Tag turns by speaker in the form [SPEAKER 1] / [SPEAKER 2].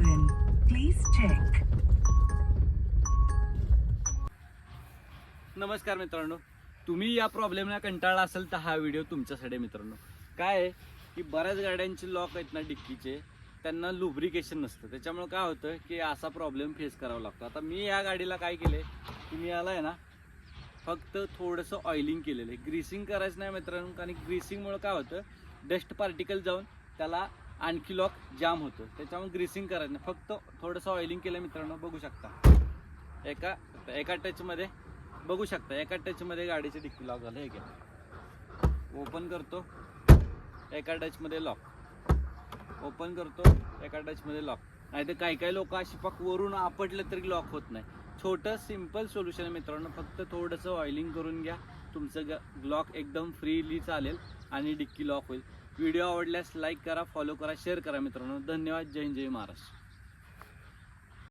[SPEAKER 1] check.
[SPEAKER 2] नमस्कार मित्रांनो. तुम्ही या प्रॉब्लेमला कंटाळला असेल तर हा व्हिडिओ तुमच्यासाठी मित्रांनो. काय आहे की बऱ्याच गाड्यांचे लॉक आहेत ना डिक्कीचे त्यांना लुब्रिकेशन नसतं. त्याच्यामुळे काय होतं की असा प्रॉब्लेम फेस करावा लागतो. आता मी या गाडीला काय केले की मी याला आहे ना फक्त थोडंसं ऑइलिंग केलेलं आहे. ग्रीसिंग करायचं नाही मित्रांनो कारण ग्रीसिंगमुळे काय होतं डस्ट पार्टिकल जाऊन त्याला आणखी लॉक जाम होतो. त्याच्यामुळे ग्रीसिंग करायचं नाही. फक्त थोडंसं ऑइलिंग केलं मित्रांनो बघू शकता. एका एका टचमध्ये बघू शकता. एका टचमध्ये गाडीचे डिक्की लॉक झालं. हे घ्या. ओपन करतो. एका टचमध्ये लॉक ओपन करतो. एका टचमध्ये लॉक नाही तर काही काही लोक अशी पक वरून आपटलं तरी लॉक होत नाही. छोटं सिंपल सोल्युशन आहे मित्रांनो. फक्त थोडंसं ऑइलिंग करून घ्या. तुमचं ग लॉक एकदम फ्रीली चालेल आणि डिक्की लॉक होईल. व्हिडिओ आवडल्यास लाईक करा फॉलो करा शेअर करा मित्रांनो. धन्यवाद. जय जय महाराष्ट्र.